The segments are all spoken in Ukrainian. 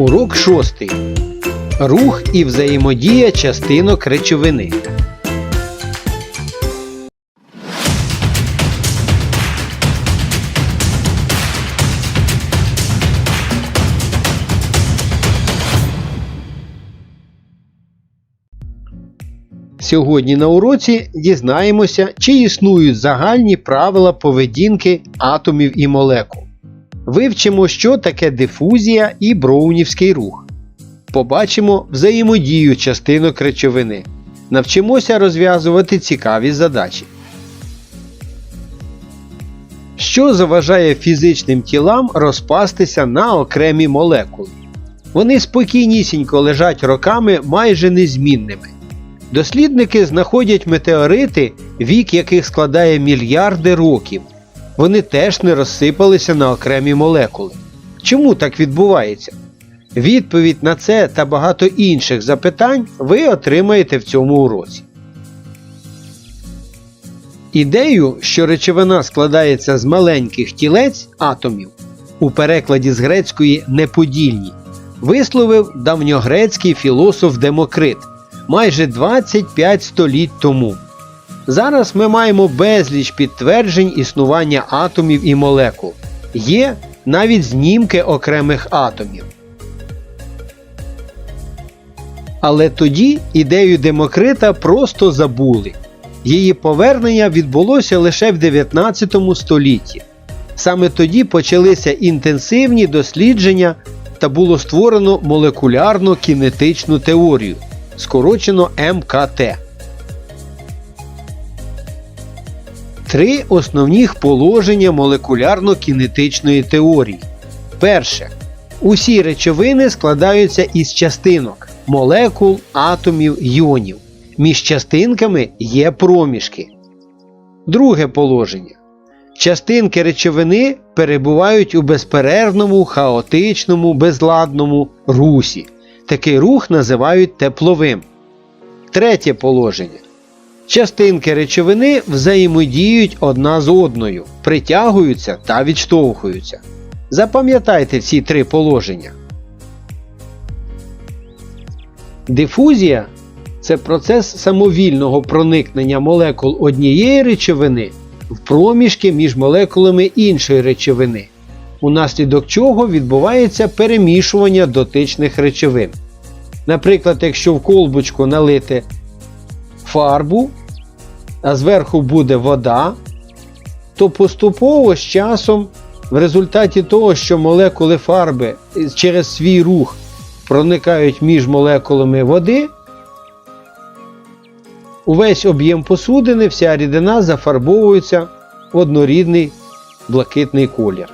Урок шостий. Рух і взаємодія частинок речовини. Сьогодні на уроці дізнаємося, чи існують загальні правила поведінки атомів і молекул. Вивчимо, що таке дифузія і броунівський рух. Побачимо взаємодію частинок речовини. Навчимося розв'язувати цікаві задачі. Що заважає фізичним тілам розпастися на окремі молекули? Вони спокійнісінько лежать роками майже незмінними. Дослідники знаходять метеорити, вік яких складає мільярди років. Вони теж не розсипалися на окремі молекули. Чому так відбувається? Відповідь на це та багато інших запитань ви отримаєте в цьому уроці. Ідею, що речовина складається з маленьких тілець атомів, у перекладі з грецької неподільні, висловив давньогрецький філософ Демокрит майже 25 століть тому. Зараз ми маємо безліч підтверджень існування атомів і молекул. Є навіть знімки окремих атомів. Але тоді ідею Демокрита просто забули. Її повернення відбулося лише в 19 столітті. Саме тоді почалися інтенсивні дослідження та було створено молекулярно кінетичну теорію, скорочено МКТ. Три основних положення молекулярно-кінетичної теорії. Перше. Усі речовини складаються із частинок молекул, атомів, йонів. Між частинками є проміжки. Друге положення. Частинки речовини перебувають у безперервному, хаотичному, безладному русі. Такий рух називають тепловим. Третє положення. Частинки речовини взаємодіють одна з одною, притягуються та відштовхуються. Запам'ятайте ці три положення. Дифузія це процес самовільного проникнення молекул однієї речовини в проміжки між молекулами іншої речовини, унаслідок чого відбувається перемішування дотичних речовин. Наприклад, якщо в колбочку налити фарбу, а зверху буде вода, то поступово з часом, в результаті того, що молекули фарби через свій рух проникають між молекулами води, увесь об'єм посудини, вся рідина зафарбовується в однорідний блакитний колір.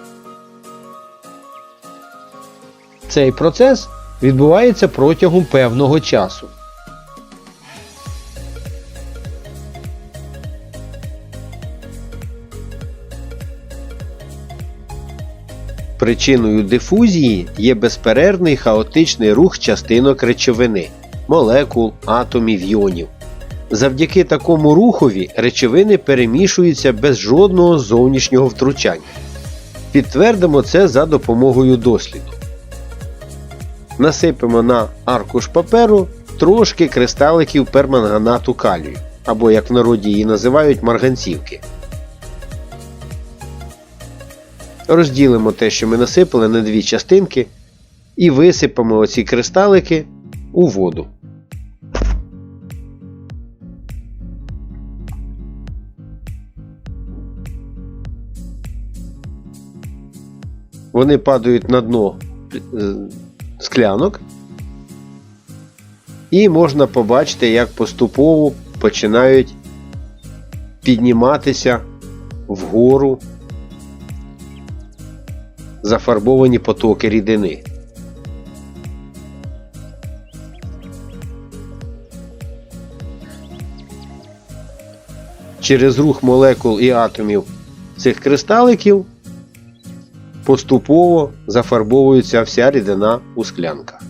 Цей процес відбувається протягом певного часу. Причиною дифузії є безперервний хаотичний рух частинок речовини, молекул, атомів, йонів. Завдяки такому рухові речовини перемішуються без жодного зовнішнього втручання. Підтвердимо це за допомогою досліду. Насипемо на аркуш паперу трошки кристаликів перманганату калію, або, як в народі її називають, марганцівки. Розділимо те, що ми насипали на дві частинки, і висипемо оці кристалики у воду. Вони падають на дно е, склянок, і можна побачити, як поступово починають підніматися вгору зафарбовані потоки рідини. Через рух молекул і атомів цих кристаликів поступово зафарбовується вся рідина у склянках.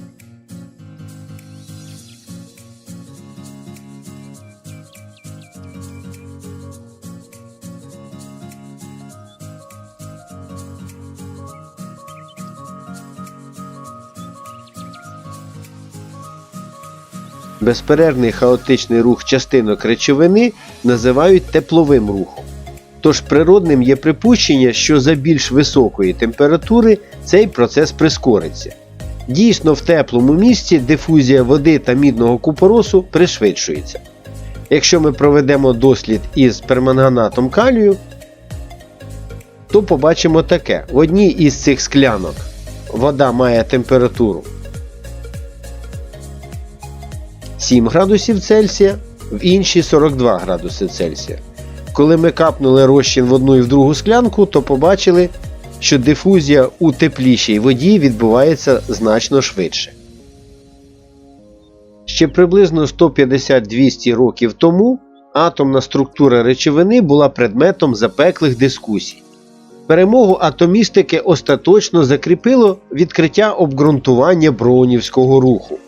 Безперервний хаотичний рух частинок речовини називають тепловим рухом. Тож природним є припущення, що за більш високої температури цей процес прискориться. Дійсно, в теплому місці дифузія води та мідного купоросу пришвидшується. Якщо ми проведемо дослід із перманганатом калію, то побачимо таке: в одній із цих склянок вода має температуру 7 градусів Цельсія, в іншій 42 градуси Цельсія. Коли ми капнули розчин в одну і в другу склянку, то побачили, що дифузія у теплішій воді відбувається значно швидше. Ще приблизно 150-200 років тому атомна структура речовини була предметом запеклих дискусій. Перемогу атомістики остаточно закріпило відкриття обґрунтування броунівського руху.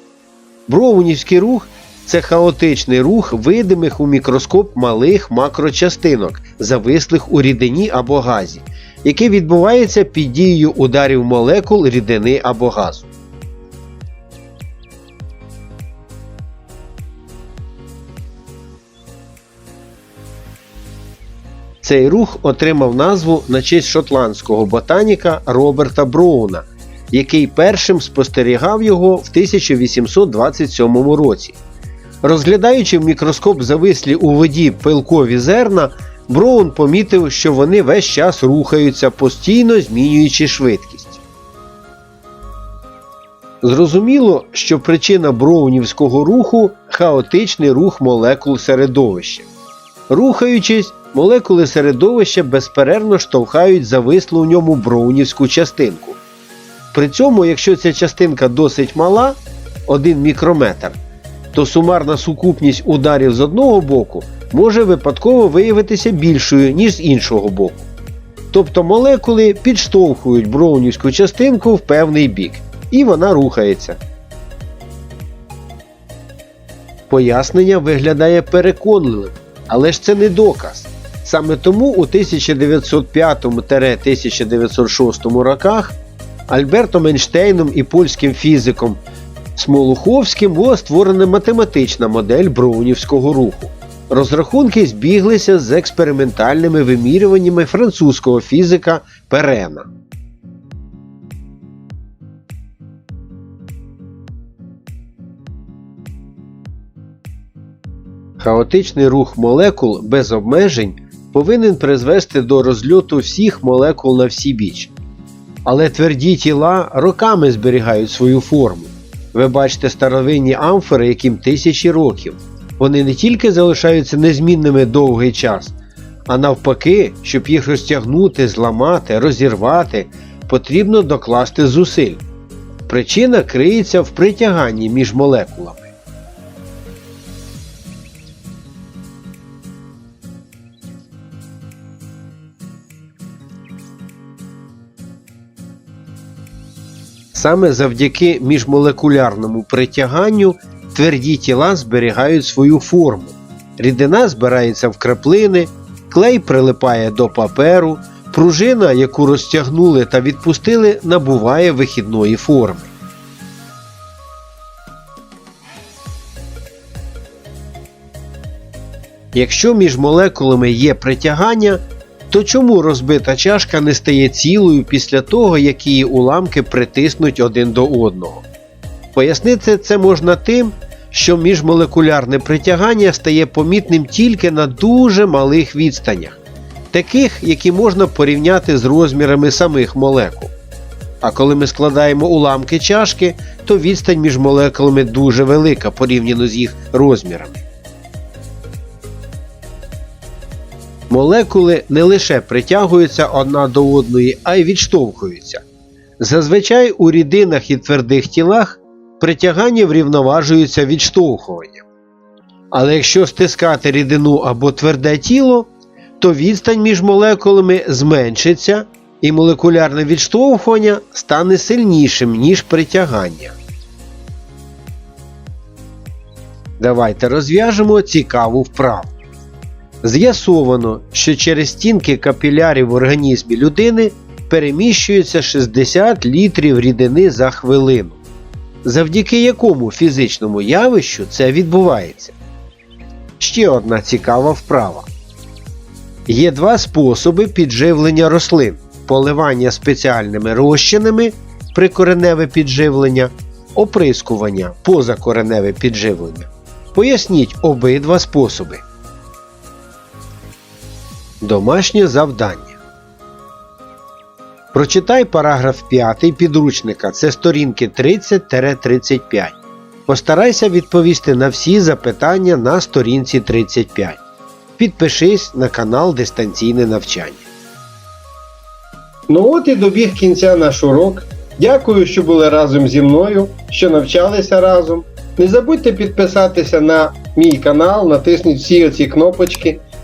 Броунівський рух це хаотичний рух видимих у мікроскоп малих макрочастинок, завислих у рідині або газі, який відбувається під дією ударів молекул рідини або газу. Цей рух отримав назву на честь шотландського ботаніка Роберта Броуна, який першим спостерігав його в 1827 році. Розглядаючи в мікроскоп завислі у воді пилкові зерна, Броун помітив, що вони весь час рухаються, постійно змінюючи швидкість. Зрозуміло, що причина броунівського руху хаотичний рух молекул середовища. Рухаючись, молекули середовища безперервно штовхають завислу в ньому броунівську частинку. При цьому, якщо ця частинка досить мала 1 мікрометр, то сумарна сукупність ударів з одного боку може випадково виявитися більшою, ніж з іншого боку. Тобто молекули підштовхують броунівську частинку в певний бік, і вона рухається. Пояснення виглядає переконливим, але ж це не доказ. Саме тому у 1905-1906 роках Альбертом Ейнштейном і польським фізиком Смолуховським була створена математична модель броунівського руху. Розрахунки збіглися з експериментальними вимірюваннями французького фізика Перена. Хаотичний рух молекул без обмежень повинен призвести до розльоту всіх молекул на всі біч. Але тверді тіла роками зберігають свою форму. Ви бачите старовинні амфори, яким тисячі років. Вони не тільки залишаються незмінними довгий час, а навпаки, щоб їх розтягнути, зламати, розірвати, потрібно докласти зусиль. Причина криється в притяганні між молекулами. Саме завдяки міжмолекулярному притяганню тверді тіла зберігають свою форму. Рідина збирається в краплини, клей прилипає до паперу, пружина, яку розтягнули та відпустили, набуває вихідної форми. Якщо між молекулами є притягання, то чому розбита чашка не стає цілою після того, як її уламки притиснуть один до одного? Пояснити це можна тим, що міжмолекулярне притягання стає помітним тільки на дуже малих відстанях, таких, які можна порівняти з розмірами самих молекул. А коли ми складаємо уламки чашки, то відстань між молекулами дуже велика порівняно з їх розмірами. Молекули не лише притягуються одна до одної, а й відштовхуються. Зазвичай у рідинах і твердих тілах притягання врівноважується відштовхуванням. Але якщо стискати рідину або тверде тіло, то відстань між молекулами зменшиться і молекулярне відштовхування стане сильнішим, ніж притягання. Давайте розв'яжемо цікаву вправу. З'ясовано, що через стінки капілярів в організмі людини переміщується 60 літрів рідини за хвилину. завдяки якому фізичному явищу це відбувається. Ще одна цікава вправа. Є два способи підживлення рослин: поливання спеціальними розчинами прикореневе підживлення, оприскування позакореневе підживлення. Поясніть обидва способи. Домашнє завдання. Прочитай параграф 5 підручника. Це сторінки 30-35. Постарайся відповісти на всі запитання на сторінці 35. Підпишись на канал Дистанційне навчання. Ну от і добіг кінця наш урок. Дякую, що були разом зі мною, що навчалися разом. Не забудьте підписатися на мій канал, натисніть всі оці кнопочки.